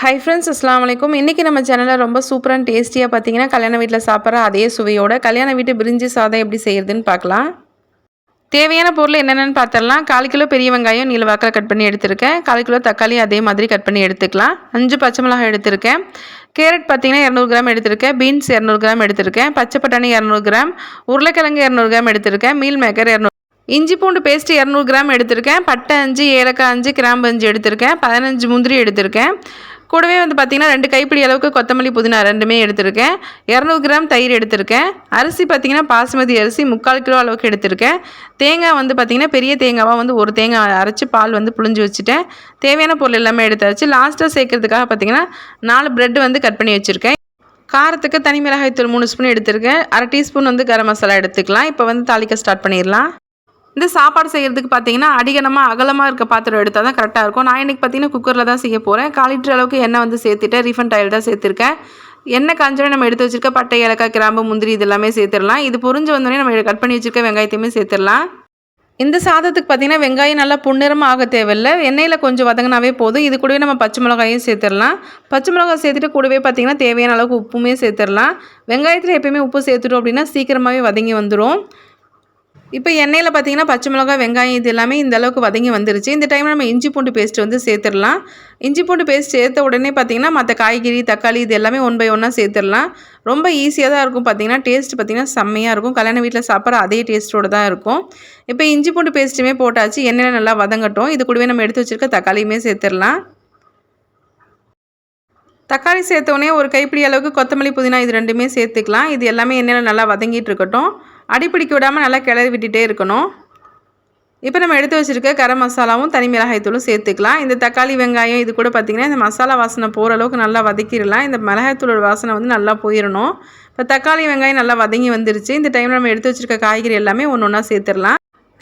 Hi friends அஸ்லாம் வலைக்கும் இன்றைக்கி நம்ம சேனலில் ரொம்ப சூப்பர் அண்ட் டேஸ்டியாக பார்த்தீங்கன்னா கல்யாண வீட்டில் சாப்பிட்ற அதே சுவையோட கல்யாண வீட்டு பிரிஞ்சி சாதம் எப்படி செய்கிறதுன்னு பார்க்கலாம். தேவையான பொருள் என்னென்னு பார்த்துடலாம். கால் கிலோ பெரிய வெங்காயம் நீளவாக்கில் கட் பண்ணி எடுத்திருக்கேன். கால் கிலோ தக்காளி அதே மாதிரி கட் பண்ணி எடுத்துக்கலாம். அஞ்சு பச்சை மிளகாய் எடுத்திருக்கேன். கேரட் பார்த்தீங்கன்னா இரநூறு கிராம் எடுத்திருக்கேன். பீன்ஸ் இரநூறு கிராம் எடுத்திருக்கேன். பச்சை பட்டாணி இரநூறு கிராம். உருளைக்கிழங்கு இரநூறு கிராம் எடுத்திருக்கேன். மீல் மேக்கர் இரநூறு இஞ்சி பூண்டு பேஸ்ட் இரநூறு கிராம் எடுத்திருக்கேன். பட்டை அஞ்சு ஏலக்காய் அஞ்சு கிராம்பு அஞ்சு எடுத்திருக்கேன். பதினஞ்சு முந்திரி எடுத்திருக்கேன். கூடவே வந்து பார்த்திங்கன்னா ரெண்டு கைப்பிடி அளவுக்கு கொத்தமல்லி புதினா ரெண்டுமே எடுத்திருக்கேன். இரநூறு கிராம் தயிர் எடுத்திருக்கேன். அரிசி பார்த்திங்கன்னா பாசுமதி அரிசி முக்கால் கிலோ அளவுக்கு எடுத்திருக்கேன். தேங்காய் வந்து பார்த்திங்கன்னா பெரிய தேங்காவாக வந்து ஒரு தேங்காய் அரைச்சி பால் வந்து புழிஞ்சு வச்சுட்டேன். தேவையான பொருள் எல்லாமே எடுத்தாச்சு. லாஸ்ட்டாக சேர்க்கறதுக்காக பார்த்திங்கன்னா நாலு ப்ரெட் வந்து கட் பண்ணி வச்சுருக்கேன். காரத்துக்கு தனி மிளகாய்த்தூள் மூணு ஸ்பூன் எடுத்திருக்கேன். அரை டீஸ்பூன் வந்து கரம் மசாலா எடுத்துக்கலாம். இப்போ வந்து தாளிக்க ஸ்டார்ட் பண்ணிடலாம். இந்த சாப்பாடு செய்கிறதுக்கு பார்த்தீங்கன்னா அடிகனமாக அகலமாக இருக்க பாத்திரம் எடுத்தால் தான் கரெக்டாக இருக்கும். நான் இன்றைக்கி பார்த்தீங்கன்னா குக்கரில் தான் செய்ய போகிறேன் கால் லிட்டர் அளவுக்கு எண்ணெய் வந்து சேர்த்துட்டேன் ரீஃபண்ட் ஆயில் தான் சேர்த்துருக்கேன். எண்ணெய் காஞ்சோடனே நம்ம எடுத்து வச்சிருக்க பட்டை ஏலக்காய் கிராம்பு முந்திரி இது எல்லாமே சேர்த்துடலாம். இது புரிஞ்சு வந்தோடனே நம்ம கட் பண்ணி வச்சிருக்க வெங்காயத்தையுமே சேர்த்துடலாம். இந்த சாதத்துக்கு பார்த்திங்கன்னா வெங்காயம் நல்லா புன்னிறமாக ஆக தேவையில்லை. எண்ணெயில் கொஞ்சம் வதங்கினாவே போதும். இது கூடவே நம்ம பச்சை மிளகாயும் சேர்த்துடலாம். பச்சை மிளகாய் சேர்த்துட்டு கூடவே பார்த்திங்கன்னா தேவையான அளவுக்கு உப்புமே சேர்த்துடலாம். வெங்காயத்தில் எப்பயுமே உப்பு சேர்த்துட்டோம் அப்படின்னா சீக்கிரமாகவே வதங்கி வந்துடும் இப்போ எண்ணெயில் பார்த்தீங்கன்னா பச்சை மிளகாய் வெங்காயம் இது எல்லாமே இந்த அளவுக்கு வதங்கி வந்துருச்சு. இந்த டைமில் நம்ம இஞ்சி பூண்டு பேஸ்ட் வந்து சேர்த்துடலாம். இஞ்சி பூண்டு பேஸ்ட் சேர்த்த உடனே பார்த்தீங்கன்னா மற்ற காய்கறி தக்காளி இது எல்லாமே ஒன் பை ஒன்னாக சேர்த்துடலாம். ரொம்ப ஈஸியாக தான் இருக்கும். பார்த்தீங்கன்னா டேஸ்ட் பார்த்திங்கன்னா செம்மையாக இருக்கும். கல்யாண வீட்டில் சாப்பிட்ற அதே டேஸ்ட்டோடு தான் இருக்கும். இப்போ இஞ்சி பூண்டு பேஸ்ட்டுமே போட்டாச்சு. எண்ணெயில் நல்லா வதங்கட்டும். இது கூடவே நம்ம எடுத்து வச்சுருக்க தக்காளியுமே சேர்த்துடலாம். தக்காளி சேர்த்தோடனே ஒரு கைப்பிடி அளவுக்கு கொத்தமல்லி புதினா இது ரெண்டுமே சேர்த்துக்கலாம். இது எல்லாமே எண்ணெயில் நல்லா வதங்கிட்டு இருக்கட்டும். அடிப்பிடிக்க விடாமல் நல்லா கிளறி விட்டுகிட்டே இருக்கணும். இப்போ நம்ம எடுத்து வச்சுருக்க கரம் மசாலாவும் தனி மிளகாய் தூளும் சேர்த்துக்கலாம். இந்த தக்காளி வெங்காயம் இது கூட பார்த்திங்கன்னா இந்த மசாலா வாசனை போகிற அளவுக்கு நல்லா வதக்கிடலாம். இந்த மிளகாய்த்தூளோட வாசனை வந்து நல்லா போயிடணும் இப்போ தக்காளி வெங்காயம் நல்லா வதங்கி வந்துருச்சு. இந்த டைமில் நம்ம எடுத்து வச்சுருக்க காய்கறி எல்லாமே ஒன்று ஒன்றா சேர்த்துடலாம்.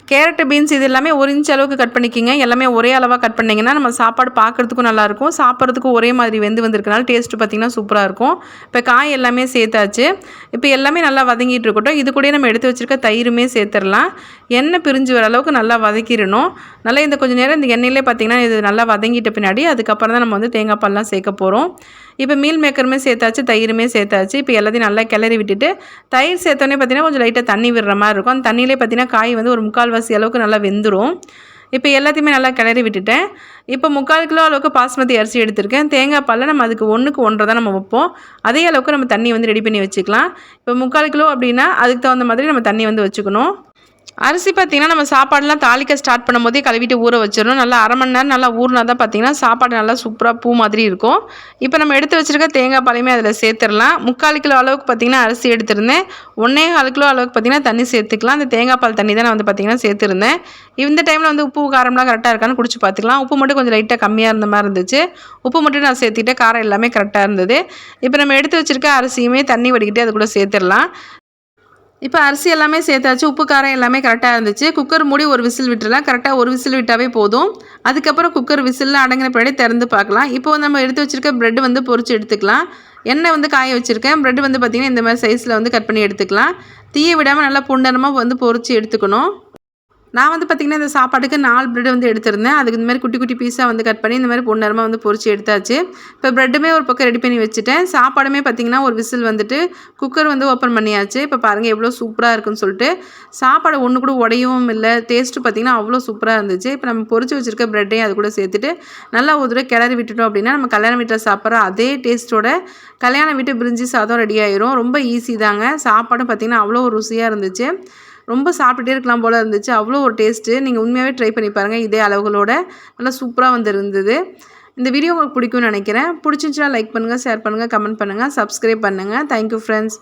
கேரட்டு பீன்ஸ் இது எல்லாமே ஒரு இன்ச் அளவுக்கு கட் பண்ணிக்கிங்க. எல்லாமே ஒரே அளவாக கட் பண்ணிங்கன்னா நம்ம சாப்பாடு பார்க்குறதுக்கும் நல்லாயிருக்கும் சாப்பிட்றதுக்கும் ஒரே மாதிரி வெந்து வந்திருக்கனால டேஸ்ட்டு பார்த்திங்கன்னா சூப்பராக இருக்கும். இப்போ காய் எல்லாமே சேர்த்தாச்சு. இப்போ எல்லாமே நல்லா வதங்கிட்டு இருக்கட்டும். இது கூட நம்ம எடுத்து வச்சுருக்க தயிருமே சேர்த்துடலாம். எண்ணெய் பிரிஞ்சு வர அளவுக்கு நல்லா வதக்கிடணும். நல்லா இந்த கொஞ்சம் நேரம் இந்த எண்ணெயிலே பார்த்திங்கன்னா இது நல்லா வதங்கிட்ட பின்னாடி அதுக்கப்புறம் தான் நம்ம வந்து தேங்காய் பால்லாம் சேர்க்க போகிறோம் இப்போ மீல் மேக்கருமே சேர்த்தாச்சு தயிருமே சேர்த்தாச்சு. இப்போ எல்லாத்தையும் நல்லா கிளறி விட்டுட்டு தயிர் சேர்த்தோன்னே பார்த்தீங்கன்னா கொஞ்சம் லைட்டாக தண்ணி விடுற மாதிரி இருக்கும். அந்த தண்ணியிலே பார்த்தீங்கன்னா காய் வந்து ஒரு முக்கால்வாசி அளவுக்கு நல்லா வெந்துடும் இப்போ எல்லாத்தையுமே நல்லா கிளறி விட்டுட்டேன். இப்போ முக்கால் கிலோ அளவுக்கு பாஸ்மதி அரிசி எடுத்திருக்கேன். தேங்காய் பாலில் நம்ம அதுக்கு ஒன்றுக்கு ஒன்றரை தான் நம்ம வைப்போம். அதே அளவுக்கு நம்ம தண்ணி வந்து ரெடி பண்ணி வச்சுக்கலாம். இப்போ முக்கால் கிலோ அப்படின்னா அதுக்கு தகுந்த மாதிரி நம்ம தண்ணி வந்து வச்சுக்கணும். அரிசி பார்த்திங்கன்னா நம்ம சாப்பாடெலாம் தாளிக்க ஸ்டார்ட் பண்ணும்போதே கழுவிட்டு ஊற வச்சிடணும். நல்லா அரை மணி நேரம் நல்லா ஊறினா தான் பார்த்திங்கன்னா சாப்பாடு நல்லா சூப்பராக பூ மாதிரி இருக்கும். இப்போ நம்ம எடுத்து வச்சுருக்க தேங்காய் பாலையுமே அதில் சேர்த்துடலாம். முக்கால் கிலோ அளவுக்கு பார்த்திங்கன்னா அரிசி எடுத்திருந்தேன். ஒன்றே கால் கிலோ அளவுக்கு பார்த்திங்கன்னா தண்ணி சேர்த்துக்கலாம். அந்த தேங்காய் பால் தண்ணி தான் நான் வந்து பார்த்திங்கன்னா சேர்த்துருந்தேன். இந்த டைமில் வந்து உப்பு காரம்லாம் கரெக்டாக இருக்கான்னு குடிச்சு பார்த்துக்கலாம் உப்பு மட்டும் கொஞ்சம் லைட்டாக கம்மியாக இருந்த மாதிரி இருந்துச்சு. உப்பு மட்டும் நான் சேர்த்துக்கிட்டேன். காரம் எல்லாமே கரெக்டாக இருந்தது. இப்போ நம்ம எடுத்து வச்சுருக்க அரிசியுமே தண்ணி வடிக்கிட்டு அது கூட சேர்த்துடலாம். இப்போ அரிசி எல்லாமே சேர்த்தாச்சு உப்பு காரம் எல்லாமே கரெக்டாக இருந்துச்சு. குக்கர் மூடி ஒரு விசில் விட்டுலாம் கரெக்டாக ஒரு விசில் விட்டாவே போதும். அதுக்கப்புறம் குக்கர் விசிலில் அடங்கின பின்னாடி திறந்து பார்க்கலாம். இப்போ நம்ம எடுத்து வச்சுருக்க ப்ரெட் வந்து பொறிச்சு எடுத்துக்கலாம். எண்ணெய் வந்து காய வச்சுருக்கேன். ப்ரெட் வந்து பார்த்திங்கன்னா இந்த மாதிரி சைஸில் வந்து கட் பண்ணி எடுத்துக்கலாம். தீயை விடாமல் நல்லா புண்டனமாக வந்து பொறிச்சு எடுத்துக்கணும். நான் வந்து பார்த்திங்கன்னா இந்த சாப்பாட்டுக்கு நாலு ப்ரெட் வந்து எடுத்திருந்தேன். அதுக்கு இந்த மாதிரி குட்டி குட்டி பீஸாக வந்து கட் பண்ணி இந்த மாதிரி பொண்ணரமாக வந்து பொறிச்சு எடுத்தாச்சு. இப்போ ப்ரெட்டுமே ஒரு பக்கம் ரெடி பண்ணி வச்சுட்டேன். சாப்பாடுமே பார்த்திங்கன்னா ஒரு விசில் வந்துட்டு குக்கர் வந்து ஓப்பன் பண்ணியாச்சு. இப்போ பாருங்கள் எவ்வளோ சூப்பராக இருக்குன்னு சொல்லிட்டு. சாப்பாடு ஒன்று கூட உடையவும் இல்லை. டேஸ்ட்டு பார்த்திங்கன்னா அவ்வளோ சூப்பராக இருந்துச்சு. இப்போ நம்ம பொறிச்சு வச்சுருக்க ப்ரெட்டையும் அது கூட சேர்த்துட்டு நல்லா ஒரு தடவை கிளறி விட்டுட்டோம் அப்படின்னா நம்ம கல்யாண வீட்டில் சாப்பிட்ற அதே டேஸ்ட்டோட கல்யாண வீட்டு பிரிஞ்சி சாதம் ரெடி ஆயிரும். ரொம்ப ஈஸி தாங்க. சாப்பாடும் பார்த்திங்கன்னா அவ்வளோ ருசியாக இருந்துச்சு. ரொம்ப சாப்பிட்டுட்டே இருக்கலாம் போல் இருந்துச்சு. அவ்வளோ ஒரு டேஸ்ட்டு நீங்கள் உண்மையாகவே ட்ரை பண்ணி பாருங்கள் இதே அளவுகளோட நல்லா சூப்பராக வந்து இருந்தது இந்த வீடியோ உங்களுக்கு பிடிக்கும்னு நினைக்கிறேன். பிடிச்சிருந்துச்சுன்னா லைக் பண்ணுங்கள் ஷேர் பண்ணுங்கள் கமெண்ட் பண்ணுங்கள் சப்ஸ்கிரைப் பண்ணுங்கள் தேங்க்யூ ஃப்ரெண்ட்ஸ்